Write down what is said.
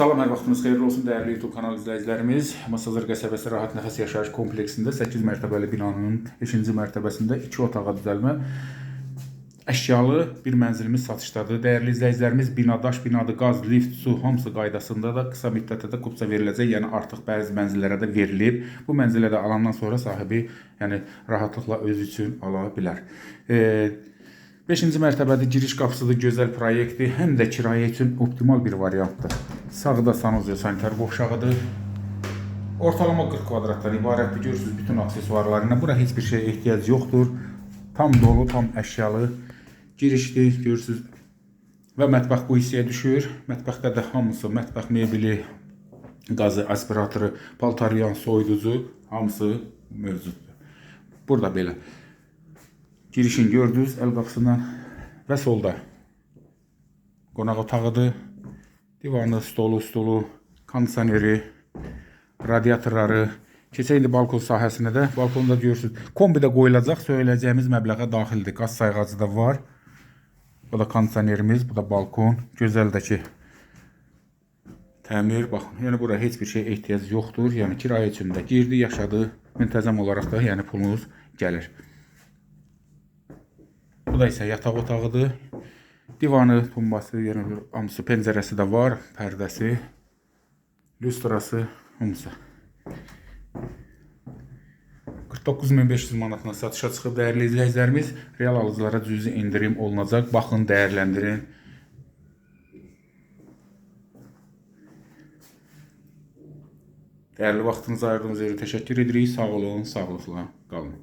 Salam, hər vaxtınız xeyirli olsun dəyərli YouTube kanal izləyicilərimiz. Masazır qəsəbəsi Rahat Nəfəs Yaşayış kompleksində 8 mərtəbəli binanın 5-ci mərtəbəsində 2 otağa düzəlmə əşyalı bir mənzilimiz satışdadır. Dəyərli izləyicilərimiz, binadaş, binadı, qaz, lift, su hamısı qaydasında da qısa müddətdə də kupça veriləcək. Yəni artıq bəzi mənzillərə də verilib. Bu mənzilə də alandan sonra sahibi yəni rahatlıqla özü üçün ala bilər. E, 5-ci mərtəbədə giriş qapısıdır, gözəl proyektdir, həm də kirayə üçün optimal bir variantdır. Sağda sanuzel sanitar qovşağıdır. Ortalama 40 kvadratdan ibarətdir. Görürsüz bütün aksesuarlarıyla. Bura heç bir şeyə ehtiyac yoxdur. Tam dolu, tam əşyalı girişdir. Görürsüz və mətbəx bu hissəyə düşür. Mətbəxdə də hamısı, mətbəx mebeli, qazı, aspiratoru, paltaryan, soyuducu hamısı mövcuddur. Burada belə. Girişin gördünüz el qapısından və solda qonaq otağıdır. Divanı, stolu, stolu, kondisioneri, radiatorları. Keçək indi balkon sahəsinə də. Balkonda görürsüz, kombidə qoyulacaq söyləyəcəyimiz məbləğə daxildir. Qaz sayğacı da var. Bu da kondisionerimiz, bu da balkon. Gözəldəki təmir, baxın. Yəni bura heç bir şey ehtiyac yoxdur. Yəni kirayə üçün də girdi, yaşadı. Müntəzəm olaraq da yəni pulunuz gəlir. Bu da isə yataq otağıdır. Divanı, tumbası, yəni hamısı pəncərəsi də var, pərdəsi, lüstrası, hamısı. 49500 manatına satışa çıxıb dəyərli izləyicilərimiz. Real alıcılara cüzi indirim olunacaq. Baxın, dəyərləndirin. Dəyərli vaxtınızı ayırdığınız üçün təşəkkür edirik. Sağ olun, sağlıqla qalın.